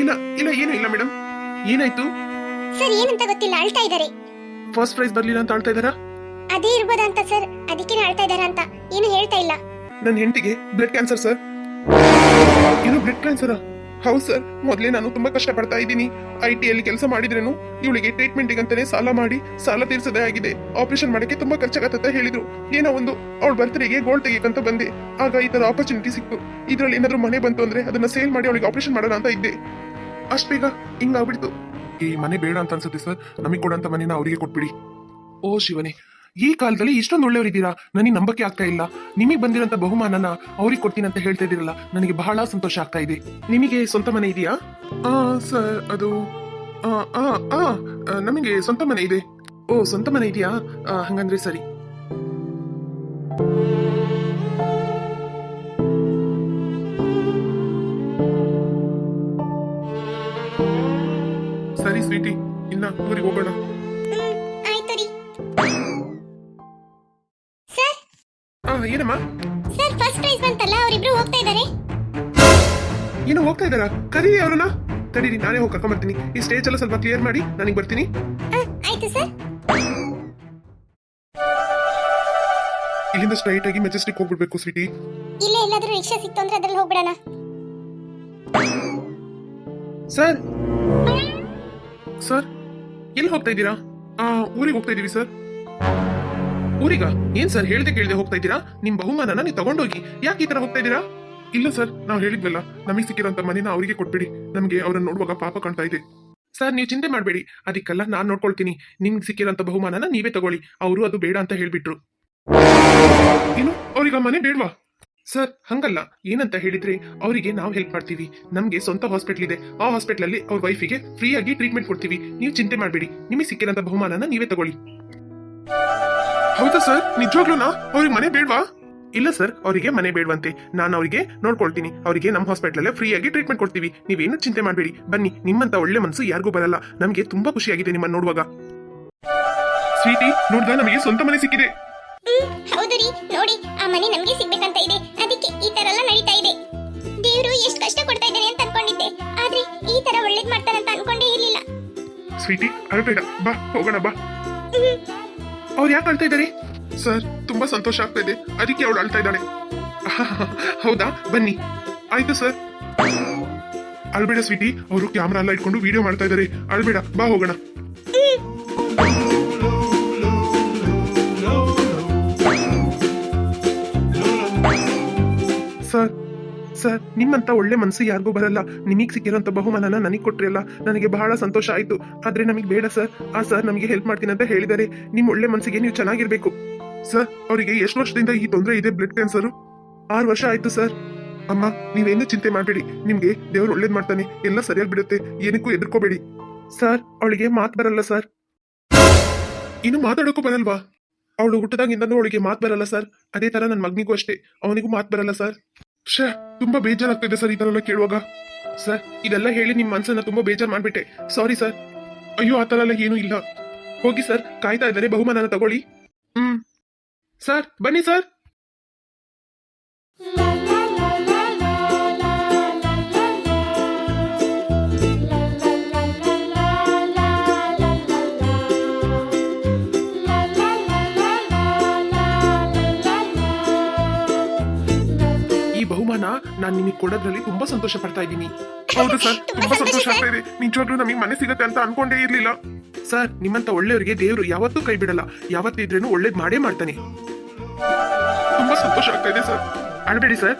ಇಲ್ಲ ಇಲ್ಲ ಏನು ಇಲ್ಲ ಮೇಡಮ್ ಏನಾಯ್ತು? ಸರ್ ಏನಂತ ಗೊತ್ತಿಲ್ಲ ಅಳ್ತಾ ಇದ್ದಾರೆ. ಫಸ್ಟ್ ಪ್ರೈಸ್ ಬರ್ಲಿಲ್ಲ ಅಂತ ಅಳ್ತಾ ಇದ್ದಾರಾ? ಅದೇ ಇರ್ಬೋದಂತ ಸರ್ ಅದಕ್ಕೆ ಅಳ್ತಾ ಇದಾರ ಅಂತ. ಏನು ಹೇಳ್ತಾ ಇಲ್ಲ. ನನ್ನ ಹೆಂಡತಿಗೆ ಬ್ಲಡ್ ಕ್ಯಾನ್ಸರ್ ಸರ್ ಏನು ಬ್ಲಡ್ ಕ್ಯಾನ್ಸರ್ ಹೌದು ಸರ್ ಮೊದಲೇ ನಾನು ತುಂಬಾ ಕಷ್ಟ ಪಡ್ತಾ ಇದ್ದೀನಿ. ಐ ಟಿ ಅಲ್ಲಿ ಕೆಲಸ ಮಾಡಿದ್ರೇನು ಇವಳಿಗೆ ಟ್ರೀಟ್ಮೆಂಟ್ ಅಂತಾನೆ ಸಾಲ ಮಾಡಿ ಸಾಲ ತೀರ್ಸದೇ ಆಗಿದೆ. ಆಪರೇಷನ್ ಮಾಡಕ್ಕೆ ತುಂಬಾ ಖರ್ಚಾಗತ್ತ ಅಂತ ಹೇಳಿದ್ರು. ಏನೋ ಒಂದು ಅವಳ ಬರ್ತ್ಡೇಗೆ ಗೋಲ್ಡ್ ತೆಗಿಯಕಂತ ಬಂದೆ. ಆಗ ಈ ತರ ಆಪರ್ಚುನಿಟಿ ಸಿಕ್ತು. ಇದ್ರಲ್ಲಿ ಏನಾದ್ರು ಮನೆ ಬಂತು ಅಂದ್ರೆ ಅದನ್ನ ಸೇಲ್ ಮಾಡಿ ಅವಳಿಗೆ ಆಪರೇಷನ್ ಮಾಡೋಣ ಅಂತ ಇದ್ದೆ. ಅಷ್ಟ್ ಬೇಗ ಹಿಂಗಾಗ್ಬಿಡ್ತು. ಈ ಮನೆ ಬೇಡ ಅಂತ ಅನ್ಸುತ್ತೆ ಸರ್ ನಮಗೆ ಕೊಡಂತ ಮನೆನ ಅವರಿಗೆ ಕೊಟ್ಬಿಡಿ. ಓ ಶಿವನೇ. ಈ ಕಾಲದಲ್ಲಿ ಇಷ್ಟೊಂದು ಒಳ್ಳೆಯವರಿದ್ದೀರಾ ನನಗೆ ನಂಬಕ್ಕೆ ಆಗ್ತಾ ಇಲ್ಲ. ನಿಮಗೆ ಬಂದಿರೋಂಥ ಬಹುಮಾನನ ಅವ್ರಿಗೆ ಕೊಡ್ತೀನಿ ಅಂತ ಹೇಳ್ತಾ ಇದ್ದೀರಲ್ಲ ನನಗೆ ಬಹಳ ಸಂತೋಷ ಆಗ್ತಾ ಇದೆ. ನಿಮಗೆ ಸ್ವಂತ ಮನೆ ಇದೆಯಾ? ಆ ಸರ್ ಅದು ಆ, ಆ, ನಮಗೆ ಸ್ವಂತ ಮನೆ ಇದೆ. ಓ ಸ್ವಂತ ಮನೆ ಇದೆಯಾ? ಹಂಗಂದ್ರೆ ಸರಿ. ಸರಿ ಸ್ವೀಟಿ. ಇನ್ನ ಊರಿಗೆ ಹೋಗೋಣ. ಏನು ಹೋಗ್ತಾ ಇದ್ದಾರಾ? ಕರೀರಿ ಅವ್ರನ್ನ. ತಡೀರಿ ನಾನೇ ಹೋಗಿ ಕರ್ಕೊಂಬರ್ತೀನಿ. ಈ ಸ್ಟೇಜ್ ಎಲ್ಲ ಸ್ವಲ್ಪ ಕ್ಲಿಯರ್ ಮಾಡಿ ನನಗೆ ಬರ್ತೀನಿ. ಆಯ್ತು ಸರ್. ಇಲ್ಲಿಂದ ಸ್ಟ್ರೈಟ್ ಆಗಿ ಮೆಜೆಸ್ಟಿಕ್ ಹೋಗ್ಬಿಡ್ಬೇಕು ಸಿಟಿ ಇಲ್ಲ ಎಲ್ಲಾದ್ರೂ ರಿಕ್ಷಾ ಸಿಕ್ತು ಅಂದ್ರೆ ಅದ್ರಲ್ಲಿ ಹೋಗ್ಬಿಡಣ. ಸರ್. ಸರ್ ಎಲ್ಲಿ ಹೋಗ್ತಾ ಇದ್ದೀರಾ? ಆ ಊರಿಗೆ ಹೋಗ್ತಾ ಇದೀವಿ ಸರ್. ಊರಿಗ? ಏನ್ ಸರ್ ಹೇಳ್ದೆ ಕೇಳ್ದೆ ಹೋಗ್ತಾ ಇದ್ದೀರಾ? ನಿಮ್ ಬಹುಮಾನನ ನೀವು ತಗೊಂಡೋಗಿ ಯಾಕೆ ಈ ತರ ಹೋಗ್ತಾ ಇದ್ದೀರಾ? ಇಲ್ಲ ಸರ್, ನಾವು ಹೇಳಿದ್ವಲ್ಲ, ನಮಗೆ ಸಿಕ್ಕಿರೋಂತ ಮನೇನ ಅವರಿಗೆ ಕೊಟ್ಬಿಡಿ. ನಮಗೆ ಅವ್ರನ್ನ ನೋಡುವಾಗ ಪಾಪ ಕಾಣ್ತಾ ಇದೆ. ಸರ್, ನೀವು ಚಿಂತೆ ಮಾಡಬೇಡಿ. ಅದಕ್ಕೆಲ್ಲ ನಾನ್ ನೋಡ್ಕೊಳ್ತೀನಿ. ನಿಮ್ಗೆ ಸಿಕ್ಕಿರೋಂಥ ಬಹುಮಾನನ ನೀವೇ ತಗೊಳ್ಳಿ. ಅವರು ಅದು ಬೇಡ ಅಂತ ಹೇಳ್ಬಿಟ್ರು. ಏನು? ಅವ್ರಿಗೆ ಆ ಮನೆ ಬೇಡ್ವಾ? ಸರ್, ಹಂಗಲ್ಲ. ಏನಂತ ಹೇಳಿದ್ರೆ, ಅವರಿಗೆ ನಾವು ಹೆಲ್ಪ್ ಮಾಡ್ತೀವಿ. ನಮ್ಗೆ ಸ್ವಂತ ಹಾಸ್ಪಿಟಲ್ ಇದೆ. ಆ ಹಾಸ್ಪಿಟಲ್ ಅಲ್ಲಿ ಅವ್ರ ವೈಫಿಗೆ ಫ್ರೀಯಾಗಿ ಟ್ರೀಟ್ಮೆಂಟ್ ಕೊಡ್ತೀವಿ. ನೀವು ಚಿಂತೆ ಮಾಡಬೇಡಿ. ನಿಮಗೆ ಸಿಕ್ಕಿರೋಂಥ ಬಹುಮಾನನ ನೀವೇ ತಗೊಳ್ಳಿ. ಹೌದಾ ಸರ್? ನಿಜವಾಗ್ಲೂನಾ? ಅವ್ರಿಗೆ ಮನೆ ಬೇಡ್ವಾ? ಇಲ್ಲ ಸರ್ ಅವರಿಗೆ ಮನೆ ಬೇಡವಂತೆ. ನಾನು ಅವರಿಗೆ ನೋಡ್ಕೊಳ್ತೀನಿ. ಅವರಿಗೆ ನಮ್ಮ ಹಾಸ್ಪಿಟಲ್ ಫ್ರೀ ಆಗಿ ಟ್ರೀಟ್ಮೆಂಟ್ ಕೊಡ್ತೀವಿ. ನೀವೇನು ಚಿಂತೆ ಮಾಡಬೇಡಿ. ಬನ್ನಿ ನಿಮ್ಮಂತ ಒಳ್ಳೆ ಮನಸ್ಸು ಯಾರಿಗೂ ಬರಲ್ಲ. ನಮಗೆ ತುಂಬಾ ಖುಷಿಯಾಗಿದೆ ನಿಮ್ಮನ್ನ ನೋಡುವಾಗ. ಸ್ವೀಟಿ ನೋಡ್ದ ನಮಗೆ ಸ್ವಂತ ಮನೆ ಸಿಕ್ಕಿದೆ. ಹೌದು ರೀ. ನೋಡಿ ಆ ಮನೆ ನಮಗೆ ಸಿಗ್ಬೇಕಂತ ಇದೆ. ಅದಕ್ಕೆ ಈ ತರ ಎಲ್ಲ ನಡೀತಾ ಇದೆ. ದೇವ್ರು ಎಷ್ಟು ಕಷ್ಟ ಕೊಡ್ತಾ ಇದ್ದಾನೆ ಅಂತ ಅನ್ಕೊಂಡಿದ್ದೆ. ಆದ್ರೆ ಈ ತರ ಒಳ್ಳೇದ್ ಮಾಡ್ತಾರಂತ ಅನ್ಕೊಂಡೇ ಇರ್ಲಿಲ್ಲ. ಸ್ವೀಟಿ ಅಳಬೇಡ. ಬಾ ಹೋಗೋಣ ಬಾ. ಅವ್ರು ಯಾಕೆ ಅಳ್ತಾ ಇದ್ದಾರೆ? ಸರ್, ತುಂಬಾ ಸಂತೋಷ ಆಗ್ತಾ ಇದೆ ಅದಕ್ಕೆ ಅವಳು ಅಳ್ತಾ ಇದ್ದಾಳೆ. ಹೌದಾ? ಬನ್ನಿ. ಆಯ್ತು, ಸರ್. ಅಳ್ಬೇಡ, ಸ್ವೀಟಿ. ಅವರು ಕ್ಯಾಮ್ರಾ ಎಲ್ಲ ಇಟ್ಕೊಂಡು ವಿಡಿಯೋ ಮಾಡ್ತಾ ಇದ್ದಾರೆ. ಅಳ್ಬೇಡ, ಬಾ ಹೋಗೋಣ. ಸರ್ ಸರ್, ನಿಮ್ಮಂತ ಒಳ್ಳೆ ಮನಸ್ಸು ಯಾರಿಗೂ ಬರಲ್ಲ. ನಿಮಗೆ ಸಿಕ್ಕಿರೋಂಥ ಬಹುಮಾನನ ನನಗೆ ಕೊಟ್ರಿಯಲ್ಲ ನನಗೆ ಬಹಳ ಸಂತೋಷ ಆಯ್ತು. ಆದ್ರೆ ನಮಗೆ ಬೇಡ, ಸರ್. ಆ ಸರ್ ನಮಗೆ ಹೆಲ್ಪ್ ಮಾಡ್ತೀನಿ ಅಂತ ಹೇಳಿದ್ದಾರೆ. ನಿಮ್ಮ ಒಳ್ಳೆ ಮನಸ್ಸಿಗೆ ನೀವು ಚೆನ್ನಾಗಿರ್ಬೇಕು. ಸರ್ ಅವರಿಗೆ ಎಷ್ಟು ವರ್ಷದಿಂದ ಈ ತೊಂದರೆ ಇದೆ ಬ್ಲಡ್ ಕ್ಯಾನ್ಸರ್ ಆರು ವರ್ಷ ಆಯ್ತು ಸರ್ ಅಮ್ಮ, ನೀವೇನು ಚಿಂತೆ ಮಾಡಬೇಡಿ. ನಿಮ್ಗೆ ದೇವ್ರು ಒಳ್ಳೇದ್ ಮಾಡ್ತಾನೆ. ಎಲ್ಲ ಸರಿಯಾಗಿ ಬಿಡುತ್ತೆ. ಏನಕ್ಕೂ ಎದುರ್ಕೋಬೇಡಿ ಸರ್ ಅವಳಿಗೆ ಮಾತು ಬರಲ್ಲ ಸರ್ ಇನ್ನು ಮಾತಾಡೋಕ್ಕೂ ಬರಲ್ವಾ? ಅವಳು ಹುಟ್ಟದಾಗಿಂದನೂ ಅವಳಿಗೆ ಮಾತು ಬರಲ್ಲ ಸರ್ ಅದೇ ತರ ನನ್ನ ಮಗನಿಗೂ ಅಷ್ಟೇ. ಅವನಿಗೂ ಮಾತು ಬರಲ್ಲ ಸರ್ ಶ ತುಂಬಾ ಬೇಜಾರಾಗ್ತಿದೆ ಸರ್ ಈ ಎಲ್ಲ ಕೇಳುವಾಗ. ಸರ್ ಇದೆಲ್ಲ ಹೇಳಿ ನಿಮ್ಮ ಮನ್ಸನ್ನ ತುಂಬಾ ಬೇಜಾರ್ ಮಾಡ್ಬಿಟ್ಟೆ. ಸಾರಿ ಸರ್ ಅಯ್ಯೋ, ಆ ಥರ ಎಲ್ಲ ಏನೂ ಇಲ್ಲ. ಹೋಗಿ ಸರ್ ಕಾಯ್ತಾ ಇದ್ದಾರೆ ಬಹುಮಾನನ ತಗೊಳ್ಳಿ. ಹ್ಮ್. ಸರ್ ಬನ್ನಿ ಸರ್. ಈ ಬಹುಮಾನ ನಾನು ನಿಮಗೆ ಕೊಡೋದ್ರಲ್ಲಿ ತುಂಬಾ ಸಂತೋಷ ಪಡ್ತಾ ಇದ್ದೀನಿ. ಹೌದು ಸರ್ ತುಂಬಾ ಸಂತೋಷ ಆಗ್ತಾ ಇದೆ. ನಿಜವಾಗ್ಲೂ ನಮಗೆ ಮನೆ ಸಿಗತ್ತೆ ಅಂತ ಅನ್ಕೊಂಡೇ ಇರ್ಲಿಲ್ಲ. ಸರ್ ನಿಮ್ಮಂತ ಒಳ್ಳೆಯವರಿಗೆ ದೇವರು ಯಾವತ್ತೂ ಕೈ ಬಿಡಲ್ಲ. ಯಾವತ್ತಿದ್ರೇನು ಒಳ್ಳೇದ್ ಮಾಡೇ ಮಾಡ್ತಾನೆ. ತುಂಬಾ ಸಂತೋಷ ಆಗ್ತಾ ಇದೆ ಸರ್. ಅಳಬೇಡಿ ಸರ್.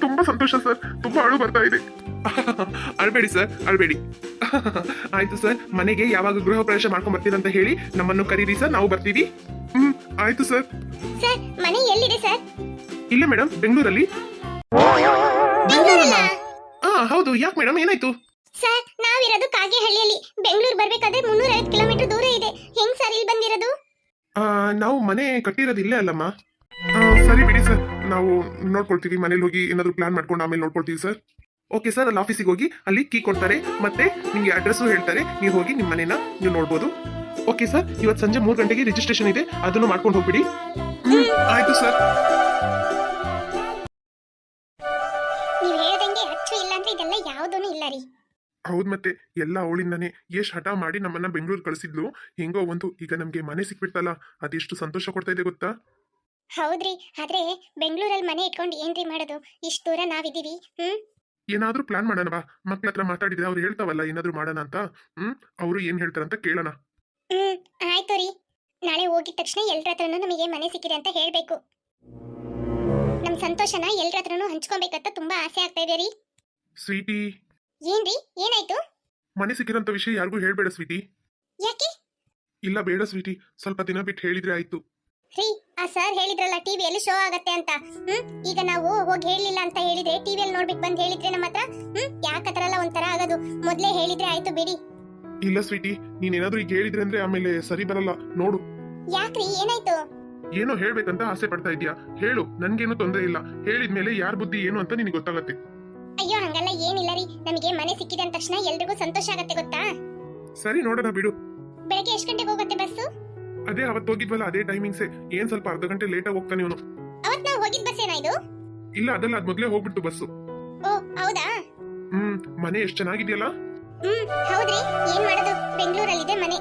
ತುಂಬಾ ಸಂತೋಷ ಸರ್. ತುಂಬಾ ಅಳು ಬರ್ತಾ ಇದೆ. ಅಳಬೇಡಿ ಸರ್. ಅಳಬೇಡಿ. ಆಯ್ತು ಸರ್. ಮನೆಗೆ ಯಾವಾಗ ಗೃಹ ಪ್ರವೇಶ ಮಾಡ್ಕೊಂಡ್ ಬರ್ತೀರಂತ ಹೇಳಿ ನಮ್ಮನ್ನು ಕರೀರಿ ಸರ್. ನಾವು ಬರ್ತೀವಿ. ಹ್ಮ್ ಆಯ್ತು ಸರ್. ಸರ್ ಮನೆ ಎಲ್ಲಿದೆ ಸರ್? ಇಲ್ಲ ಮೇಡಮ್ ಬೆಂಗಳೂರಲ್ಲಿ. ಬೆಂಗಳೂರಲ್ಲ? ಹಾ ಹೌದು. ಯಾಕೆ ಮೇಡಮ್ ಏನಾಯ್ತು? ಸರ್ ನಾವಿರೋದು ಕಾಗೇಹಳ್ಳಿಯಲ್ಲಿ. ಬೆಂಗಳೂರು ಬರ್ಬೇಕಾದ್ರೆ ಮುನ್ನೂರ ಐವತ್ತು ಕಿಲೋಮೀಟರ್ ದೂರ ಇದೆ. ಹೆಂಗ್ ಸರ್ ಇಲ್ಲಿ ಬಂದಿರೋದು? ಆ, ನಾವು ಮನೆ ಕಟ್ಟಿರೋದು ಇಲ್ಲೇ ಅಲ್ಲಮ್ಮ. ಸರಿ ಬಿಡಿ ಸರ್. ನಾವು ನೋಡ್ಕೊಳ್ತೀವಿ ಮನೇಲಿ ಹೋಗಿ ಏನಾದರೂ ಪ್ಲಾನ್ ಮಾಡ್ಕೊಂಡು ಆಮೇಲೆ ನೋಡ್ಕೊಳ್ತೀವಿ ಸರ್. ಓಕೆ ಸರ್ ಅಲ್ಲಿ ಆಫೀಸಿಗೆ ಹೋಗಿ ಅಲ್ಲಿ ಕೀ ಕೊಡ್ತಾರೆ ಮತ್ತೆ ನಿಮಗೆ ಅಡ್ರೆಸ್ಸು ಹೇಳ್ತಾರೆ. ನೀವು ಹೋಗಿ ನಿಮ್ಮ ಮನೇನ ನೀವು ನೋಡ್ಬೋದು. ಓಕೆ ಸರ್ ಇವತ್ತು ಸಂಜೆ ಮೂರು ಗಂಟೆಗೆ ರಿಜಿಸ್ಟ್ರೇಷನ್ ಇದೆ ಅದನ್ನು ಮಾಡ್ಕೊಂಡು ಹೋಗ್ಬಿಡಿ. ಆಯ್ತು ಸರ್. ನೀವ್ ಹೇಳ್ದಂಗೆ ಅಚ್ಚು ಇಲ್ಲ ಅಂದ್ರೆ ಇದೆಲ್ಲ ಯಾವುದೂ ಇಲ್ಲ ರೀ. ಹೌದ್ ಮತ್ತೆ ಎಲ್ಲ ಅವಳಿಂದಾನೆ. ಎಷ್ಟ್ ಹಠ ಮಾಡಿ ನಮ್ಮನ್ನ ಬೆಂಗಳೂರು ಕಳಿಸಿದ್ಲು. ಹೆಂಗೋ ಒಂದು ಈಗ ನಮ್ಗೆ ಮನೆ ಸಿಕ್ಬಿಡ್ತಲ್ಲ ಅದೆಷ್ಟು ಸಂತೋಷ ಕೊಡ್ತಾ ಇದೆ ಗೊತ್ತಾ? ಹೌದ್ರಿ. ಆದ್ರೆ ಬೆಂಗಳೂರಲ್ಲಿ ಮನೆ ಇಟ್ಕೊಂಡು ಏನ್ರಿ ಮಾಡೋದು? ಇಷ್ಟು ದೂರ ನಾವಿದೀವಿ ಹ್ಮ್? ಏನಾದ್ರೂ ಪ್ಲಾನ್ ಮಾಡೋಣ ಬಾ. ಮಕ್ಳ ಹತ್ರ ಮಾತಾಡಿದ್ರೆ ಅವ್ರು ಹೇಳ್ತಾವಲ್ಲ ಏನಾದ್ರೂ ಮಾಡೋಣ ಅಂತ. ಹ್ಮ್? ಅವರು ಏನ್ ಹೇಳ್ತಾರಂತ ಕೇಳೋಣ. ಹ್ಮ್ ಆಯ್ತು ರೀ. ನಾಳೆ ಹೋಗಿದ ತಕ್ಷಣ ಎಲ್ರ ಹತ್ರನೂ ನಮಗೆ ಮನೆ ಸಿಕ್ಕಿದೆ ಅಂತ ಹೇಳ್ಬೇಕು. ನಮ್ ಸಂತೋಷನ ಎಲ್ರ ಹತ್ರನೂ ಹಂಚ್ಕೊಬೇಕಂತ ತುಂಬಾ ಆಸೆ ಆಗ್ತಾ ಇದೆ ರೀ. ಸ್ವೀಟಿ. ಏನ್ರಿ? ಏನಾಯ್ತು? ಮನೆ ಸಿಕ್ಕಿರೋಂಥ ವಿಷಯ ಯಾರಿಗೂ ಹೇಳ್ಬೇಡ ಸ್ವೀಟಿ. ಯಾಕೆ? ಇಲ್ಲ ಬೇಡ ಸ್ವೀಟಿ. ಸ್ವಲ್ಪ ದಿನ ಬಿಟ್ಟು ಹೇಳಿದ್ರೆ ಆಯ್ತು. ರೀ ಆ ಸರ್ ಹೇಳಿದ್ರಲ್ಲ ಟಿವಿಯಲ್ಲಿ ಶೋ ಆಗತ್ತೆ ಅಂತ. ಹ್ಮ್ ಈಗ ನಾವು ಹೋಗಿ ಹೇಳಿಲ್ಲ ಅಂತ ಹೇಳಿದ್ರೆ ಟಿವಿಯಲ್ಲಿ ನೋಡ್ಬಿಟ್ಟು ಬಂದ್ ಹೇಳಿದ್ರೆ ನಮ್ಮ ಹತ್ರ? ಹ್ಮ್ ಯಾಕತ್ರ ಎಲ್ಲ ಒಂಥರ ಆಗೋದು? ಮೊದ್ಲೇ ಹೇಳಿದ್ರೆ ಆಯ್ತು ಬಿಡಿ. ಇಲ್ಲ ಸ್ವೀಟಿ ನೀನೇನಾದ್ರೂ ಈಗ ಹೇಳಿದ್ರೆ ಅಂದ್ರೆ ಆಮೇಲೆ ಸರಿ ಬರಲ್ಲ. ನೋಡು. ಯಾಕ್ರಿ ಏನಾಯ್ತು? ಏನೋ ಹೇಳ್ಬೇಕಂತ ಆಸೆ ಪಡ್ತಾ ಇದೀಯಾ ಹೇಳು ನನ್ಗೇನು ತೊಂದರೆ ಇಲ್ಲ. ಹೇಳಿದ್ಮೇಲೆ ಯಾರ ಬುದ್ಧಿ ಏನು ಅಂತ ನಿನಗೆ ಗೊತ್ತಾಗತ್ತೆ. ಅಯ್ಯೋ ಹಂಗಲ್ಲ ಏನಿಲ್ಲ ರೀ. ನಮಗೆ ಮನೆ ಸಿಕ್ಕಿದ ತಕ್ಷಣ ಎಲ್ರಿಗೂ ಸಂತೋಷ ಆಗತ್ತೆ ಗೊತ್ತಾ? ಸರಿ ನೋಡೋಣ ಬಿಡು. ಬೆಳಗ್ಗೆ ಎಷ್ಟು ಗಂಟೆಗೆ ಹೋಗುತ್ತೆ ಬಸ್ಸು? ಅದೇ ಅವತ್ತು ಹೋಗಿದ್ವಲ್ಲ ಅದೇ ಟೈಮಿಂಗ್ಸೇ ಏನ್ ಸ್ವಲ್ಪ ಅರ್ಧ ಗಂಟೆ ಲೇಟ್ ಆಗಿ ಹೋಗ್ತಾನೆ ಇವನು. ಅವತ್ ನಾವು ಹೋಗಿದ್ ಬಸ್ ಏನಾ ಇದು? ಇಲ್ಲ ಅದಲ್ಲ ಅದ್ ಮೊದ್ಲೇ ಹೋಗ್ಬಿಟ್ಟು ಬಸ್ಸು ಓ ಹೌದಾ? ಹ್ಮ್ ಮನೆ ಎಷ್ಟ್ ಚೆನ್ನಾಗಿದೆಯಲ್ಲ? ಹ್ಮ್ ಹೌದ್ರಿ. ಏನ್ ಮಾಡೋದು? ಬೆಂಗಳೂರಲ್ಲಿದೆ ಮನೆ.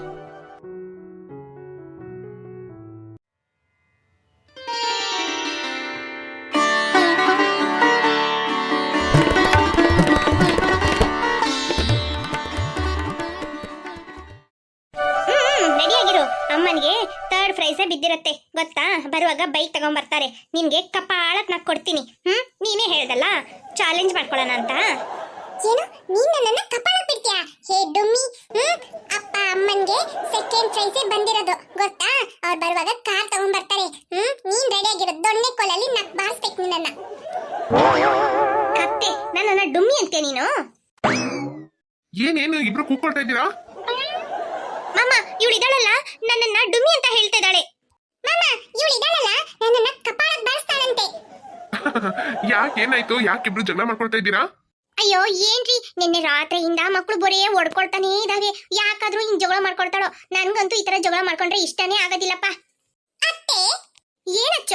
ಬರ್ತಾರೆ ನಿನ್ಗೆ ಕಪಾಳಕ್ ನಾ ಕೊಡ್ತೀನಿ. ಹ್ಮ್? ನೀನೇ ಹೇಳ್ದಲ್ಲ? ಚಾಲೆಂಜ್ ಮಾಡ್ಕೊಳ್ಳೋಣ ಅಂತ. ಏನು? ನೀನು ನನ್ನನ್ನ ಕಪಾಳ ಬಿಡ್ತೀಯಾ? ಹೇ ಡುಮ್ಮಿ. ಹ್ಮ್? ಅಪ್ಪ ಅಮ್ಮನ್ಗೆ ಸೆಕೆಂಡ್ ಪ್ರೈಸೇ ಬಂದಿರೋದು. ಏನಾಯ್ತು? ಯಾಕೆ ಇಬ್ರು ಜಗಳ ಮಾಡ್ಕೊಳ್ತಾ ಇದ್ದೀರಾ? ಅಯ್ಯೋ, ಏನ್ರಿ? ನಿನ್ನೆ ರಾತ್ರಿಯಿಂದ ಮಕ್ಕಳು ಬರೇ ಹೊಡ್ಕೊಳ್ತಾನೆ ಇದಾವೆ ಯಾಕಾದ್ರೂ ಹಿಂಗ್ ಜಗಳ ಮಾಡ್ಕೊಳ್ತಾಳೋ? ನನ್ಗಂತೂ ಈ ತರ ಜಗಳ ಮಾಡ್ಕೊಂಡ್ರೆ ಇಷ್ಟನೇ ಆಗೋದಿಲ್ಲಪ್ಪ. ಅತ್ತೆ? ಏನಚ್ಚ?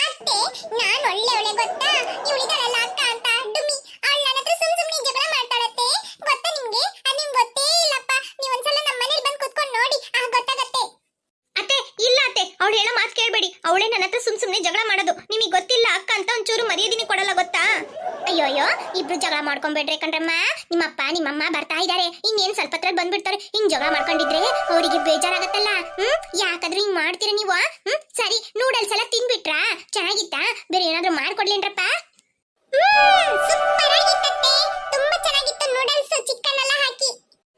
ಅತ್ತೆ, ನಾನ್ ಒಳ್ಳೆ ಒಳ್ಳೆ ಗೊತ್ತಾ? ಇವಳಿದಾಳಲ್ಲ ಅಕ್ಕ ಅಂತ, ಡುಮ್ಮಿ. ಅವಳು ನನ್ನ ಹತ್ರ ಸುಮ್ ಸುಮ್ನೆ ಜಗಳ ಮಾಡ್ತಾಳತ್ತೆ. ಗೊತ್ತಾ ನಿಮ್ಗೆ? ಅದ್ ನಿಮ್ಗೆ ಇಲ್ಲಪ್ಪ ನೀವ್ ಒಂದ್ಸಲ ನಮ್ಮ ಮನೇಲಿ ಬಂದು ಕುತ್ಕೊಂಡು ನೋಡಿ ಆಗ ಗೊತ್ತಾಗತ್ತೆ ಅತ್ತೆ ಇಲ್ಲ ಅತ್ತೆ, ಅವಳು ಹೇಳೋ ಮಾತು ಕೇಳಬೇಡಿ. ಅವಳೇ ನನ್ನ ಹತ್ರ ಸುಮ್ ಸುಮ್ನೆ ಜಗಳ ಮಾಡೋದು. ನಿಮಗೆ ಗೊತ್ತಿಲ್ಲ ಅಕ್ಕ ಅಂತ ಒಂಚೂರು ಮರ್ಯಾದಿನಿ ಕೊಡಲ್ಲ, ಗೊತ್ತಾ? ಅಯ್ಯೋ ಅಯ್ಯೋ, ಇಬ್ರು ಜಗಳ ಮಾಡ್ಕೊಂಡ್ಬಿಡ್ರಿ ಕಣ್ರಮ್ಮ, ನಿಮ್ಮಪ್ಪ, ನಿಮ್ಮಮ್ಮ ಬರ್ತಾ ಇದಾರೆ. ಇನ್ನೇನ್ ಸ್ವಲ್ಪ ಹತ್ರ ಬಂದ್ಬಿಡ್ತಾರೆ. ಹಿಂಗ್ ಜಗಳ ಮಾಡ್ಕೊಂಡಿದ್ರೆ ಅವರಿಗೆ ಬೇಜಾರಾಗತ್ತಲ್ಲ, ಹ್ಮ್? ಯಾಕಾದ್ರೂ ಹಿಂಗ್ ಮಾಡ್ತೀರ ನೀವು ಹ್ಮ್? ಸರಿ ನೂಡಲ್ಸ್ ಎಲ್ಲ ತಿನ್ಬಿಟ್ರಾ ಚೆನ್ನಾಗಿತ್ತಾ? ಬೇರೆ ಏನಾದ್ರೂ ಮಾಡ್ಕೊಡ್ಲೇನ್ರಪ್ಪ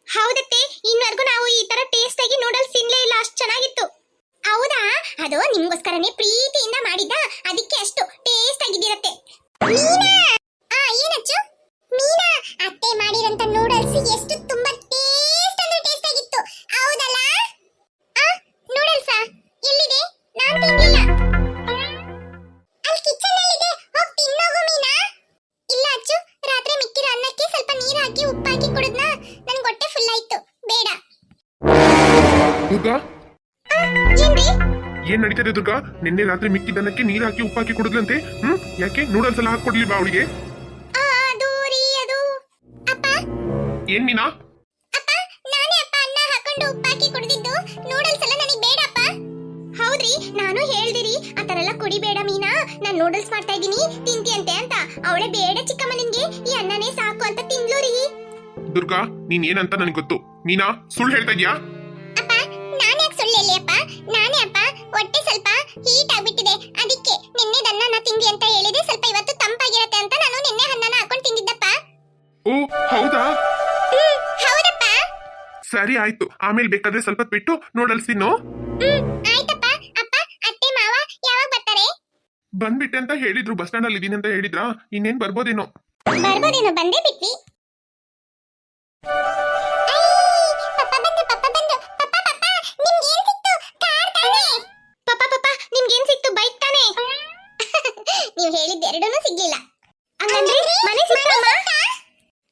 ಹೌದತ್ತೆ, ಇನ್ನವರೆಗೂ ನಾವು ಈ ತರ ಟೇಸ್ಟಾಗಿ ನೂಡಲ್ಸ್ ತಿನ್ಲೇ ಇಲ್ಲ, ಅಷ್ಟು ಚೆನ್ನಾಗಿತ್ತು. ಹೌದಾ? ಅದು ನಿಮ್ಗೋಸ್ಕರನೇ ಪ್ರೀತಿಯಿಂದ ಮಾಡಿದ್ದ. ಅದಕ್ಕೆ ಅಷ್ಟು ಟೇಸ್ಟ್ ಆಗಿದಿರತ್ತೆ ಮೀನಾ! ಆ, ಏನಚ್ಚು? ಮೀನಾ, ಅತ್ತೆ ಮಾಡಿರಂತ ನೂಡಲ್ಸ್ ಎಷ್ಟು ತುಂಬಾ ಟೇಸ್ಟ್ ಅಂದ್ರೆ ಟೇಸ್ಟ್ ಆಗಿತ್ತು. ಹೌದಲ್ಲ? ಆ ನೂಡಲ್ಸ್ ಎಲ್ಲಿದೆ? ನಾನು ತಿಂದಿಲ್ಲ ಅಲ್ಲಿ ಕಿಚನ್ ಅಲ್ಲಿ ಇದೆ. ಹೋಗಿ ತಿನ್ನೋಗು ಮೀನಾ. ಇಲ್ಲ ಅಚ್ಚು, ರಾತ್ರಿ ಮಿಕ್ಕಿರೋ ಅನ್ನಕ್ಕೆ ಸ್ವಲ್ಪ ನೀರು ಹಾಕಿ ಉಪ್ಪು ಹಾಕಿ ಕುಡಿದ್ನಾ? ನನ್ ಹೊಟ್ಟೆ ಫುಲ್ ಆಯ್ತು. ಬೇಡ. ಏನ್ರಿ ಏನ್ ನಡೀತದೆ ದುರ್ಗಾ? ನಿನ್ನೆ ರಾತ್ರಿ ಮಿಕ್ಕಿದ್ದನ್ನಕ್ಕೆ ನೀರ್ ಹಾಕಿ ಉಪ್ಪು ಹಾಕಿ ಕುಡಿದ್ಲಂತೆ. ಹ್ಮ್? ಯಾಕೆ? ನೂಡಲ್ಸ್ ಎಲ್ಲ ಬಾ ಅವಳಿಗೆ ಏನ್ ಮೀನಾ? ಅಪ್ಪ ನಾನೇ ಅಪ್ಪ ಅನ್ನ ಹಾಕೊಂಡು ಉಪ್ಪಾಕಿ ಕುಡಿದಿದ್ದು. ನೂಡಲ್ಸ್ ಎಲ್ಲ ನನಗೆ ಬೇಡಪ್ಪ ಹೌದ್ರಿ ನಾನು ಹೇಳ್ದಿರಿ ಆ ತರ ಎಲ್ಲ ಕುಡಿಬೇಡ ಮೀನಾ. ನಾನ್ ನೂಡಲ್ಸ್ ಮಾಡ್ತಾ ಇದೀನಿ ತಿಂತಿಯಂತೆ ಅಂತ. ಅವಳೆ ಬೇಡ ಚಿಕ್ಕಮ್ಮ ನಿನ್ಗೆ. ಈ ಅನ್ನನೇ ಸಾಕು ಅಂತ ತಿನ್ಲು ರೀ. ದುರ್ಗಾ ನೀನ್ ಏನಂತ ನನಗೆ ಗೊತ್ತು. ಮೀನಾ ಸುಳ್ಳು ಹೇಳ್ತಾ ಇದ್ಯಾ? ನಿನ್ನೆ ಅನ್ನನ ತಿಂದಿ ಅಂತ ಹೇಳಿದೆ ಸ್ವಲ್ಪ ಇವತ್ತು ತಂಪಾಗಿರುತ್ತೆ ಅಂತ ನಾನು ನಿನ್ನೆ ಹಣ್ಣನ ಹಾಕೊಂಡು ತಿಂದಿದ್ದಪ್ಪ. ಓ ಹೌದಾ? ಹೌದಪ್ಪ. ಸರಿ ಆಯ್ತು. ಆಮೇಲೆ ಬೇಕಾದ್ರೆ ಸ್ವಲ್ಪ ಬಿಟ್ಟು ನೂಡಲ್ಸ್ ತಿನ್ನು. ಆಯ್ತಪ್ಪ. ಅಪ್ಪ ಅತ್ತೆ ಮಾವ ಯಾವಾಗ ಬರ್ತಾರೆ? ಬಂದ್ಬಿಟ್ಟೆ ಅಂತ ಹೇಳಿದ್ರು ಬಸ್ ಸ್ಟ್ಯಾಂಡ್ ಅಲ್ಲಿ ಇದೀನಿ ಅಂತ ಹೇಳಿದ್ರಾ? ಇನ್ನೇನ್ ಬರ್ಬೋದೇನೋ? ಬರ್ಬೋದೇನೋ ಬಂದೇ ಬಿಟ್ವಿ. ನೀವು ಹೇಳಿದ್ದ ಎರಡೂ ಸಿಗ್ಲಿಲ್ಲ. ಹಂಗಂದ್ರೆ ಮನೆ ಸಿಕ್ಕಮ್ಮ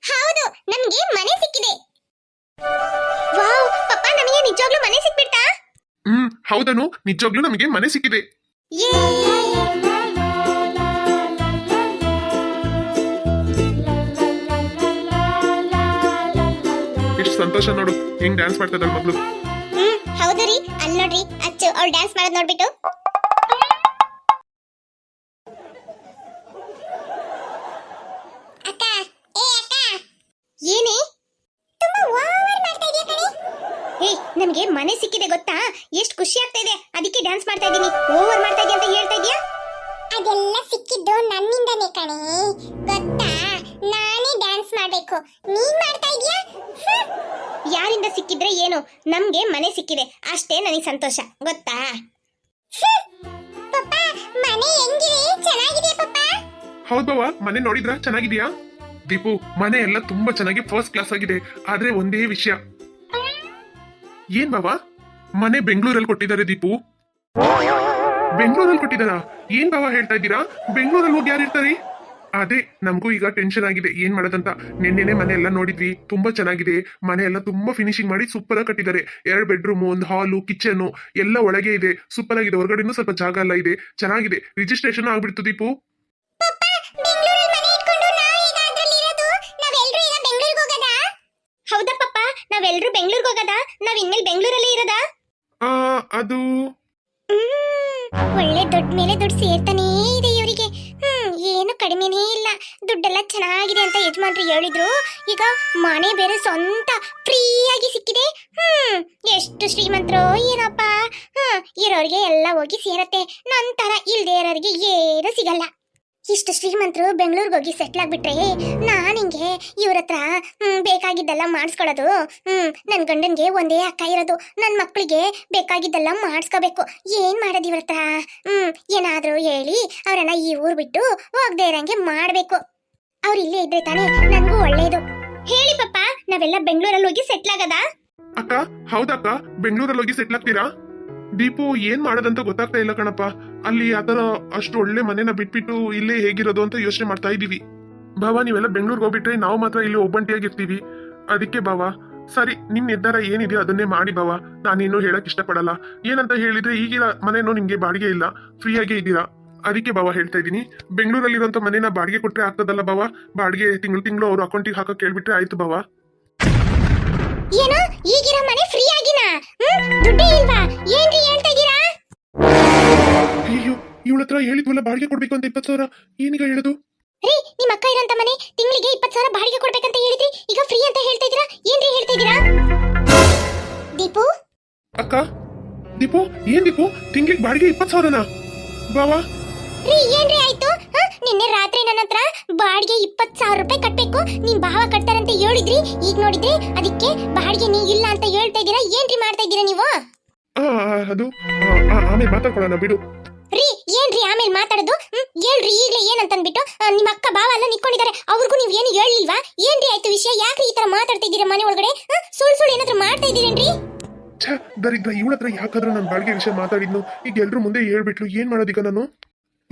ಹೌದು ನಮ್ಗೆ ಮನೆ ಸಿಕ್ಕಿದೆ. ವಾವ್ ಪಪ್ಪ ನಮಗೆ ನಿಜವಾಗ್ಲೂ ಮನೆ ಸಿಕ್ಬಿಡ್ತಾ? ಹ್ಮ್ ಹೌದನು ನಿಜವಾಗ್ಲೂ ನಮಗೆ ಮನೆ ಸಿಕ್ಕಿದೆ. ಎಷ್ಟು ಸಂತೋಷ ನೋಡು ಹೆಂಗ್ ಡ್ಯಾನ್ಸ್ ಮಾಡ್ತದ ಮಗಳು. ಹ್ಮ್ ಹೌದು ರೀ. ಅಲ್ಲಿ ನೋಡ್ರಿ ಅಚ್ಚು ಅವ್ಳು ಡ್ಯಾನ್ಸ್ ಮಾಡೋದ್ ನೋಡ್ಬಿಟ್ಟು ಅಕ್ಕ ಏ ಅಕ್ಕ ಏನೇ? ತುಂಬಾ ಓವರ್ ಮಾಡ್ತಾ ಇದೀಯ ಕಣೆ. ಏ ನಮಗೆ ಮನೆ ಸಿಕ್ಕಿದೆ ಗೊತ್ತಾ? ಎಷ್ಟು ಖುಷಿ ಆಗ್ತಾ ಇದೆ. ಅದಕ್ಕೆ ಡ್ಯಾನ್ಸ್ ಮಾಡ್ತಾ ಇದ್ದೀನಿ ಓವರ್ ಮಾಡ್ತಾ ಇದೀಯ ಅಂತ ಹೇಳ್ತಾ ಇದೀಯಾ? ಅದೆಲ್ಲ ಸಿಕ್ಕಿದ್ದು ನನ್ನಿಂದನೇ ಕಣೆ. ಗೊತ್ತಾ? ನಾನೇ ಡ್ಯಾನ್ಸ್ ಮಾಡಬೇಕು. ನೀನ್ ಮಾಡ್ತಾ ಇದೀಯಾ? ಯಾರಿಂದ ಸಿಕ್ಕಿದ್ರೆ ಏನು? ನಮ್ಗೆ ಮನೆ ಸಿಕ್ಕಿದೆ. ಅಷ್ಟೇ ನನಗೆ ಸಂತೋಷ. ಗೊತ್ತಾ? ಪಪ್ಪ ಮನೆ ಹೆಂಗಿದೆ? ಚೆನ್ನಾಗಿದೆ ಪಪ್ಪ? ಹೌದವ್ವ ಮನೆ ನೋಡಿದ್ರ? ಚೆನ್ನಾಗಿದ್ಯಾ? ದೀಪು, ಮನೆ ಎಲ್ಲ ತುಂಬಾ ಚೆನ್ನಾಗಿ ಫಸ್ಟ್ ಕ್ಲಾಸ್ ಆಗಿದೆ. ಆದ್ರೆ ಒಂದೇ ವಿಷಯ. ಏನ್ ಬಾಬಾ ಮನೆ ಬೆಂಗಳೂರಲ್ಲಿ ಕೊಟ್ಟಿದ್ದಾರೆ ದೀಪು. ಬೆಂಗಳೂರಲ್ಲಿ ಕೊಟ್ಟಿದಾರ ಏನ್ ಬಾವ ಹೇಳ್ತಾ ಇದ್ದೀರಾ? ಬೆಂಗಳೂರಲ್ಲಿ ಹೋಗಿ ಯಾರು ಇರ್ತಾರೆ? ಅದೇ, ನಮಗೂ ಈಗ ಟೆನ್ಷನ್ ಆಗಿದೆ. ಏನ್ ಮಾಡೋದಂತ. ನಿನ್ನೆನೆ ಮನೆ ಎಲ್ಲ ನೋಡಿದ್ವಿ. ತುಂಬಾ ಚೆನ್ನಾಗಿದೆ. ಮನೆ ಎಲ್ಲ ತುಂಬಾ ಫಿನಿಶಿಂಗ್ ಮಾಡಿ ಸೂಪರ್ ಆಗಿ ಕಟ್ಟಿದ್ದಾರೆ. ಎರಡು ಬೆಡ್ರೂಮ್ ಒಂದು ಹಾಲು ಕಿಚನ್ ಎಲ್ಲ ಒಳಗೆ ಇದೆ. ಸೂಪರ್ ಆಗಿದೆ. ಹೊರಗಡೆನೂ ಸ್ವಲ್ಪ ಜಾಗ ಎಲ್ಲ ಇದೆ. ಚೆನ್ನಾಗಿದೆ. ರಿಜಿಸ್ಟ್ರೇಷನ್ ಆಗ್ಬಿಡ್ತು ದೀಪು. ನಾವೆಲ್ಲರೂ ಬೆಂಗಳೂರಿಗೆ ಹೋಗೋದ? ನಾವ್ ಇನ್ಮೇಲೆ ಬೆಂಗಳೂರಲ್ಲಿ ಇರೋದಾ? ಆ ಅದು. ಒಳ್ಳೆ ದುಡ್ಡು ಮೇಲೆ ದುಡ್ಡು ಸೇರ್ತಾನೇ ಇದೆ ಇವರಿಗೆ. ಹ್ಮ್ ಏನು ಕಡಿಮೆನೇ ಇಲ್ಲ. ದುಡ್ಡೆಲ್ಲ ಚೆನ್ನಾಗಿದೆ ಅಂತ ಯಜಮಾನ್ರು ಹೇಳಿದ್ರು. ಈಗ ಮನೆ ಬೇರೆ ಸ್ವಂತ ಫ್ರೀಯಾಗಿ ಸಿಕ್ಕಿದೆ. ಹ್ಮ್ ಎಷ್ಟು ಶ್ರೀಮಂತರು ಏನಪ್ಪ. ಹ್ಮ್ ಇರೋರಿಗೆ ಎಲ್ಲ ಹೋಗಿ ಸೇರತ್ತೆ. ನಂತರ ಇಲ್ದೇ ಇರೋರಿಗೆ ಏನು ಸಿಗಲ್ಲ. ಇಷ್ಟು ಶ್ರೀಮಂತರು ಬೆಂಗಳೂರಿಗೆ ಹೋಗಿ ಸೆಟ್ಲ್ ಆಗ್ಬಿಟ್ರೆ, ನಾನು ಹಿಂಗೆ ಇವ್ರ ಹತ್ರ ಬೇಕಾಗಿದ್ದೆಲ್ಲ ಮಾಡಿಸ್ಕೊಳ್ಳೋದು ಹ್ಮ್ ನನ್ನ ಗಂಡನ್ಗೆ ಒಂದೇ ಅಕ್ಕ ಇರೋದು ನನ್ನ ಮಕ್ಕಳಿಗೆ ಬೇಕಾಗಿದ್ದೆಲ್ಲ ಮಾಡಿಸ್ಕೋಬೇಕು. ಏನ್ ಮಾಡೋದು ಇವ್ರ ಹತ್ರ? ಹ್ಮ್, ಏನಾದ್ರೂ ಹೇಳಿ ಅವರನ್ನ ಈ ಊರ್ ಬಿಟ್ಟು ಹೋಗದೆ ಇರೋಂಗೆ ಮಾಡ್ಬೇಕು. ಅವ್ರು ಇಲ್ಲೇ ಇದ್ರೆ ತಾನೇ ನನಗೂ ಒಳ್ಳೇದು. ಹೇಳಿ ಪಪ್ಪ, ನಾವೆಲ್ಲ ಬೆಂಗಳೂರಲ್ಲಿ ಹೋಗಿ ಸೆಟ್ಲ್ ಆಗದಾ? ಅಕ್ಕ, ಹೌದಕ್ಕ ಬೆಂಗಳೂರಲ್ಲಿ ಹೋಗಿ ಸೆಟ್ಲ್ ಆಗ್ತೀರಾ? ದೀಪು ಏನ್ ಮಾಡೋದಂತ ಗೊತ್ತಾಗ್ತಾ ಇಲ್ಲ ಕಣಪ್ಪ. ಅಲ್ಲಿ ಆತರ ಅಷ್ಟು ಒಳ್ಳೆ ಮನೆನ ಬಿಟ್ಬಿಟ್ಟು ಇಲ್ಲೇ ಹೇಗಿರೋದು ಅಂತ ಯೋಚನೆ ಮಾಡ್ತಾ ಇದೀವಿ ಬಾವ ನೀವೆಲ್ಲ ಬೆಂಗಳೂರಿಗೆ ಹೋಗ್ಬಿಟ್ರೆ ನಾವು ಮಾತ್ರ ಇಲ್ಲಿ ಒಬ್ಬಂಟಿಯಾಗಿರ್ತೀವಿ. ಅದಕ್ಕೆ ಬಾವ ಸರಿ, ನಿಮ್ ನಿರ್ಧಾರ ಏನಿದೆಯೋ ಅದನ್ನೇ ಮಾಡಿ ಬಾವ ನಾನೇನು ಹೇಳಕ್ ಇಷ್ಟಪಡಲ್ಲ. ಏನಂತ ಹೇಳಿದ್ರೆ ಈಗಿನ ಮನೇನು ನಿಮ್ಗೆ ಬಾಡಿಗೆ ಇಲ್ಲ. ಫ್ರೀಯಾಗಿ ಇದ್ದೀರಾ? ಅದಕ್ಕೆ ಬಾವ ಹೇಳ್ತಾ ಇದ್ದೀನಿ. ಬೆಂಗಳೂರಲ್ಲಿರುವಂತ ಮನೇನ ಬಾಡಿಗೆ ಕೊಟ್ರೆ ಆಗ್ತದಲ್ಲ ಬಾವ ಬಾಡಿಗೆ ತಿಂಗಳು ತಿಂಗಳು ಅವ್ರ ಅಕೌಂಟಿಗೆ ಹಾಕಕ್ ಕೇಳ್ಬಿಟ್ರೆ ಆಯ್ತು ಬಾವ ಏನೋ? ಈಗಿರೋ ಮನೆ ಫ್ರೀ ಆಗಿನ ದುಡ್ಡೇ ಇಲ್ವಾ? ಏನ್ರಿ ಹೇಳ್ತಾ ಇದೀರಾ? ಅಯ್ಯೋ ಇವಳ ಹತ್ರ ಹೇಳಿದ್ವಲ್ಲ ಬಾಡಿಗೆ ಕೊಡ್ಬೇಕು ಅಂತ ಇಪ್ಪತ್ತು ಸಾವಿರ. ಏನೀಗ ಹೇಳುದು? ರೀ ನಿಮ್ಮ ಅಕ್ಕ ಇರೋಂತ ಮನೆ ತಿಂಗಳಿಗೆ ಇಪ್ಪತ್ತು ಸಾವಿರ ಬಾಡಿಗೆ ಕೊಡ್ಬೇಕಂತ ಹೇಳಿದ್ರಿ. ಈಗ ಫ್ರೀ ಅಂತ ಹೇಳ್ತಾ ಇದೀರಾ? ಏನ್ರಿ ಹೇಳ್ತಾ ಇದೀರಾ? ದೀಪು? ಅಕ್ಕ ದೀಪು ಏನ್ ದೀಪು? ತಿಂಗಳಿಗೆ ಬಾಡಿಗೆ ಇಪ್ಪತ್ತು ಸಾವಿರನಾ? ಬಾವಾ? ರೀ ಏನ್ರಿ ಆಯ್ತು? ನಿನ್ನೆ ರಾತ್ರಿ ನನ್ನ ಹತ್ರ ಬಾಡಿಗೆ ಇಪ್ಪತ್ತು ಸಾವಿರ ರೂಪಾಯಿ ಕಟ್ಟಬೇಕು ನಿಮ್ ಭಾವ ಕಟ್ತಾರಂತ ಹೇಳಿದ್ರಿ ಈಗ ನೋಡಿದ್ರಿ ಅದಕ್ಕೆ ಬಾಡಿಗೆ ನೀ ಇಲ್ಲ ಅಂತ ಹೇಳ್ತಾ ಇದೀರಾ? ಏನ್ರಿ ಮಾಡ್ತಾ ಇದೀರಾ ನೀವು? ಅದು ಆಮೇಲೆ ಮಾತಾಡ್ಕೊಳ್ಳೋಣ ಬಿಡು. ರೀ ಏನ್ರಿ ಆಮೇಲೆ ಮಾತಾಡೋದು? ಹೇಳ್ರಿ ಈಗಲೇ ಏನಂತಂದ್ಬಿಟ್ಟು. ಆ, ನಿಮ್ಮ ಅಕ್ಕ ಭಾವ ಎಲ್ಲ ನಿಂತ್ಕೊಂಡಿದ್ದಾರೆ. ಅವ್ರಿಗೂ ನೀವು ಏನು ಹೇಳಿಲ್ವಾ? ಏನ್ರಿ ಆಯ್ತು ವಿಷಯ? ಯಾಕ್ರಿ ಈ ತರ ಮಾತಾಡ್ತಾ ಇದ್ದೀರಾ ಮನೆ ಒಳಗಡೆ? ಸುಳ್ಳು ಸುಳ್ಳು ಏನಾದ್ರು ಮಾಡ್ತಾ ಇದ್ದೀರೇನ್ರಿ? ಛ ದರಿದ್ರ ಇವಳ ಹತ್ರ ಯಾಕಾದ್ರೂ ನಾನು ಬಾಡಿಗೆ ವಿಷಯ ಮಾತಾಡಿದ್ನು. ಈಗ ಎಲ್ರು ಮುಂದೆ ಹೇಳ್ಬಿಟ್ಲು. ಏನ್ ಮಾಡೋದೀಗ ನಾನು?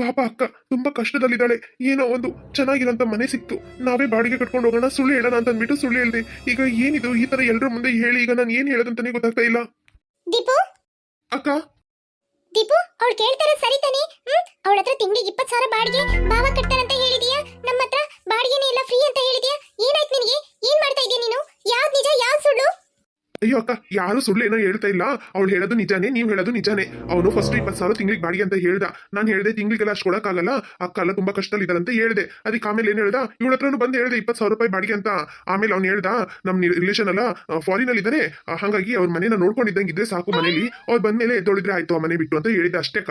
ಪಾಪ ಅಕ್ಕ ತುಂಬಾ ಕಷ್ಟದಲ್ಲಿದ್ದಾಳೆ. ಏನೋ ಒಂದು ಚೆನ್ನಾಗಿರೋಂತ ಮನೆ ಸಿಕ್ತು. ನಾವೇ ಬಾಡಿಗೆ ಕಟ್ಕೊಂಡು ಹೋಗೋಣ ಸುಳ್ಳು ಹೇಳೋಣ ಅಂತ ಅಂದ್ಬಿಟ್ಟು ಸುಳ್ಳು ಹೇಳಿದೆ. ಈಗ ಏನಿದು? ಈ ತರ ಎಲ್ಲರ ಮುಂದೆ ಹೇಳಿ ಈಗ ನಾನು ಏನ್ ಹೇಳೋದಂತಾನೆ ಗೊತ್ತಾಗ್ತಾ ಇಲ್ಲ. ದೀಪು? ಅಕ್ಕ? ದೀಪು ಅವಳು ಕೇಳ್ತಾರೆ ಸರಿ ತಾನೆ? ಅವಳ ಹತ್ರ ತಿಂಗಳಿಗೆ ಇಪ್ಪತ್ತು ಸಾವಿರ ಬಾಡಿಗೆ ಬಾವ ಕಟ್ತಾರಂತ ಹೇಳಿದೀಯಾ? ನಮ್ಮ ಹತ್ರ ಬಾಡಿಗೆನೇ ಇಲ್ಲ ಫ್ರೀ ಅಂತ ಹೇಳಿದೀಯಾ? ಏನಾಯ್ತು ನಿನಗೆ? ಏನ್ ಮಾಡ್ತಾ ಇದೀಯ ನೀನು? ಯಾವ್ದು ನಿಜ ಯಾವ್ದು ಸುಳ್ಳು? ಅಯ್ಯೋ ಅಕ್ಕ ಯಾರು ಸುಳ್ಳು ಏನೋ ಹೇಳ್ತಾ ಇಲ್ಲ. ಅವ್ಳು ಹೇಳೋದು ನಿಜಾನೇ ನೀವು ಹೇಳೋದು ನಿಜಾನೇ. ಅವನು ಫಸ್ಟ್ ಇಪ್ಪತ್ತು ಸಾವಿರ ತಿಂಗಳಿಗೆ ಬಾಡಿಗೆ ಅಂತ ಹೇಳ್ದ. ನಾನು ಹೇಳ್ದೆ ತಿಂಗಳಿಗೆಲ್ಲ ಅಷ್ಟು ಕೊಡೋಕ್ಕಾಗಲ್ಲ ಅಕ್ಕ ಎಲ್ಲ ತುಂಬಾ ಕಷ್ಟದಲ್ಲಿದ್ದಾರೆ ಅಂತ ಹೇಳ್ದೆ. ಅದಕ್ಕೆ ಆಮೇಲೆ ಏನು ಹೇಳ್ದ? ಇವಳ ಹತ್ರನೂ ಬಂದು ಹೇಳ್ದೆ ಇಪ್ಪತ್ತು ಸಾವಿರ ರೂಪಾಯಿ ಬಾಡಿಗೆ ಅಂತ. ಆಮೇಲೆ ಅವ್ನು ಹೇಳ್ದ ನಮ್ಮ ರಿಲೇಷನ್ ಎಲ್ಲ ಅಲ್ಲಿ ಇದ್ದಾರೆ ಹಾಗಾಗಿ ಅವ್ರ ಮನೇನ ನೋಡ್ಕೊಂಡಿದ್ದಂಗೆ ಇದ್ರೆ ಸಾಕು ಮನೇಲಿ. ಅವ್ರು ಬಂದ್ಮೇಲೆ ಎದ್ದೊಳಿದ್ರೆ ಆಯ್ತು ಆ ಮನೆ ಬಿಟ್ಟು ಅಂತ ಹೇಳಿದ ಅಷ್ಟೇ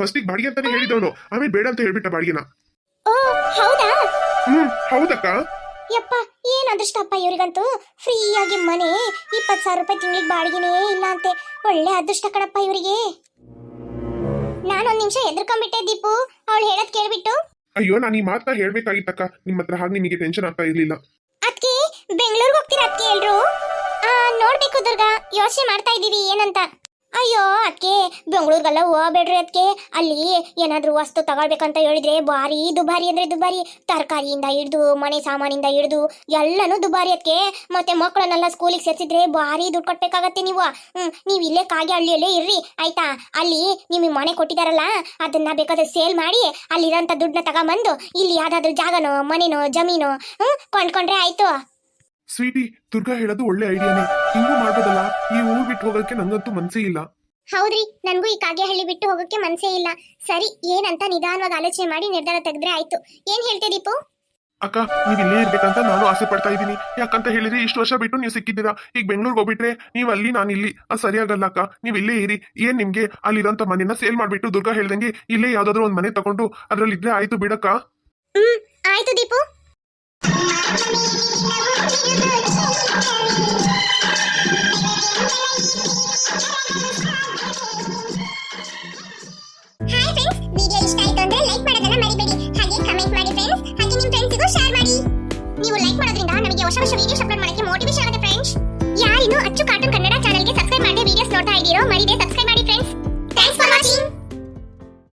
ಫಸ್ಟಿಗೆ ಬಾಡಿಗೆ ಅಂತಾನೆ ಹೇಳಿದವನು ಆಮೇಲೆ ಬೇಡ ಅಂತ ಹೇಳ್ಬಿಟ್ಟ ಬಾಡಿಗೆನ. ಹ್ಮ್ ಹೌದಕ್ಕ. ಯಪ್ಪ ಏನ್ ಅದೃಷ್ಟಪ್ಪ ಇವ್ರಿಗಂತೂ? ಫ್ರೀಯಾಗಿ ಮನೆ ಇಪ್ಪತ್ತು ಸಾವಿರ ರೂಪಾಯಿ ತಿಂಗಳಿಗೆ ಬಾಡಿಗೆನೇ ಇಲ್ಲ ಅಂತೆ. ಒಳ್ಳೆ ಅದೃಷ್ಟ ಕಣಪ್ಪ ಇವರಿಗೆ. ನಾನೊಂದ್ ನಿಮಿಷ ಎದ್ರಕೊಂಡ್ಬಿಟ್ಟೆ ದೀಪು. ಅವಳು ಹೇಳದ್ ಕೇಳ್ಬಿಟ್ಟು. ಅಯ್ಯೋ ನಾನು ಈ ಮಾತನ್ನ ಹೇಳ್ಬೇಕಾಗಿತ್ತಕ್ಕ. ನಿಮ್ಮ ಹತ್ರ ಹಾಗೆ ನಿಮಗೆ ಟೆನ್ಷನ್ ಆಗ್ತಾ ಇರ್ಲಿಲ್ಲ. ಅದಕ್ಕೆ ಬೆಂಗಳೂರಿಗೆ ಹೋಗ್ತೀರಾ ಅದಕ್ಕೆ ಎಲ್ರು? ಆ, ನೋಡ್ಬೇಕು ದುರ್ಗಾ. ಯೋಚನೆ ಮಾಡ್ತಾ ಇದೀವಿ ಏನಂತ. ಅಯ್ಯೋ ಅದಕ್ಕೆ ಬೆಂಗಳೂರಿಗೆಲ್ಲ ಹೋಗಬೇಡ್ರಿ ಅದಕ್ಕೆ ಅಲ್ಲಿ ಏನಾದರೂ ವಸ್ತು ತಗೊಳ್ಬೇಕಂತ ಹೇಳಿದ್ರೆ ಭಾರಿ ದುಬಾರಿ ಅಂದ್ರೆ ದುಬಾರಿ. ತರಕಾರಿಯಿಂದ ಹಿಡ್ದು, ಮನೆ ಸಾಮಾನಿಂದ ಹಿಡ್ದು, ಎಲ್ಲನೂ ದುಬಾರಿ ಅದಕ್ಕೆ ಮತ್ತೆ ಮಕ್ಕಳನ್ನೆಲ್ಲ ಸ್ಕೂಲಿಗೆ ಸೇರಿಸಿದ್ರೆ ಭಾರಿ ದುಡ್ಡು ಕಟ್ಟಬೇಕಾಗತ್ತೆ ನೀವು. ಹ್ಮ್, ನೀವು ಇಲ್ಲೇ ಕಾಗೆ ಹಳ್ಳಿಯಲ್ಲೇ ಇರ್ರಿ, ಆಯ್ತಾ? ಅಲ್ಲಿ ನಿಮಗೆ ಮನೆ ಕೊಟ್ಟಿದ್ದಾರಲ್ಲ ಅದನ್ನ ಬೇಕಾದ್ರೆ ಸೇಲ್ ಮಾಡಿ, ಅಲ್ಲಿರೋಂಥ ದುಡ್ಡನ್ನ ತಗೊಂಬಂದು, ಇಲ್ಲಿ ಯಾವುದಾದ್ರೂ ಜಾಗನೋ, ಮನೆನೋ, ಜಮೀನೋ ಹ್ಞೂ ಕೊಂಡ್ಕೊಂಡ್ರೆ ಆಯ್ತು. ಸ್ವೀಟಿ ದುರ್ಗಾ ಹೇಳೋದು ಒಳ್ಳೆ ಐಡಿಯಾನೇ. ಹಿಂಗೂ ಮಾಡ್ಬೋದಲ್ಲ? ಈ ಊರು ಬಿಟ್ಟು ಹೋಗಕ್ಕೆ ನಂಗಂತೂ ಮನ್ಸೇ ಇಲ್ಲ. ಹೌದ್ರಿ. ನನಗೂ ಈ ಕಾಗೆ ಹಳ್ಳಿ ಬಿಟ್ಟು ಹೋಗೋಕೆ ಮನ್ಸೇ ಇಲ್ಲ. ಸರಿ ಏನಂತ ನಿಧಾನವಾಗಿ ಆಲೋಚನೆ ಮಾಡಿ ನಿರ್ಧಾರ ತೆಗೆದ್ರೆ ಆಯ್ತು. ಏನ್ ಹೇಳ್ತೆ ದೀಪು? ಅಕ್ಕ ನೀವ್ ಇಲ್ಲೇ ಇರ್ಬೇಕಂತ ನಾನು ಆಸೆ ಪಡ್ತಾ ಇದ್ದೀನಿ. ಯಾಕಂತ ಹೇಳಿದ್ರೆ ಇಷ್ಟು ವರ್ಷ ಬಿಟ್ಟು ನೀವು ಸಿಕ್ಕಿದ್ದೀರಾ? ಈಗ ಬೆಂಗಳೂರಿಗೆ ಹೋಗ್ಬಿಟ್ರೆ ನೀವ್ ಅಲ್ಲಿ ನಾನು ಇಲ್ಲಿ. ಅದು ಸರಿಯಾಗಲ್ಲ ಅಕ್ಕ. ನೀವ್ ಇಲ್ಲೇ ಇರಿ. ಏನ್ ನಿಮ್ಗೆ? ಅಲ್ಲಿರೋಂಥ ಮನೆನ ಸೇಲ್ ಮಾಡ್ಬಿಟ್ಟು ದುರ್ಗಾ ಹೇಳ್ದಂಗೆ ಇಲ್ಲೇ ಯಾವ್ದಾದ್ರು ಒಂದ್ ಮನೆ ತಗೊಂಡು ಅದ್ರಲ್ಲಿ ಇದ್ರೆ ಆಯ್ತು ಬಿಡಕ್ಕ. ಹ್ಮ್ ಆಯ್ತು ದೀಪು. ಹೊಸ ಹೊಸ ವಿಡಿಯೋಸ್ ಅಪ್ಲೋಡ್ ಮಾಡಕ್ಕೆ ಮೋಟಿವೇಶನ್ ಆಗುತ್ತೆ ಫ್ರೆಂಡ್ಸ್ ಯಾರಿನ್ನೂ ಅಚ್ಚು ಕಾರ್ಟೂನ್ ಕನ್ನಡ ಚಾನಲ್ಗೆ ಸಬ್ಸ್ಕ್ರೈಬ್ ಮಾಡಿ ವಿಡಿಯೋಸ್ ನೋಡ್ತಾ ಇದ್ದೀರೋ ಮರಿದೆ